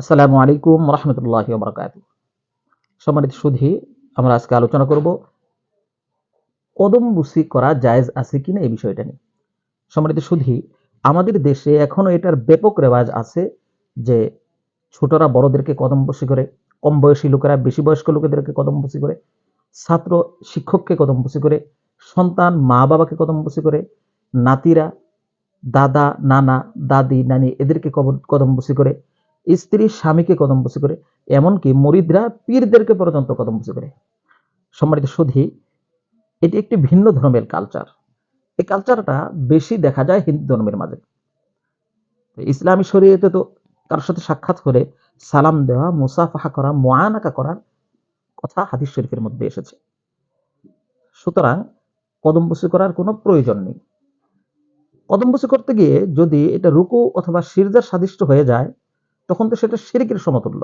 আসসালামু আলাইকুম রহমতুল্লাহ বরকাত সম্মানিত সুধী, আমরা আজকে আলোচনা করব কদম বুসি করা জায়েজ আছে কিনা এই বিষয়টা নিয়ে। সম্মানিত সুধী, আমাদের দেশে এখনও এটার ব্যাপক রেওয়াজ আছে যে ছোটরা বড়দেরকে কদম বসি করে কম বয়সী লোকেরা বেশি বয়স্ক লোকেদেরকে কদম বসি করে, ছাত্র শিক্ষককে কদম বসি করে, সন্তান মা বাবাকে কদম বসি করে, নাতিরা, দাদা, নানা, দাদি, নানি, এদেরকে কদম বসি করে স্ত্রী স্বামীকে কদম বসি করে, এমনকি মরিদরা পীরদেরকে পর্যন্ত কদম বসি করে। সম্মানিত সুধী, এটি একটি ভিন্ন ধর্মের কালচার এই কালচারটা বেশি দেখা যায় হিন্দু ধর্মের মাঝে। ইসলামী শরীয়তে তো কারোর সাথে সাক্ষাৎ করে সালাম দেওয়া, মুসাফাহা করা, মোয়ানাকা করার কথা হাদিস শরীফের মধ্যে এসেছে। সুতরাং কদম বসি করার কোনো প্রয়োজন নেই। কদম বসি করতে গিয়ে যদি এটা রুকু অথবা সিরজার সাদিষ্ট হয়ে যায় তখন তো সেটা শিরিকের সমতুল্য।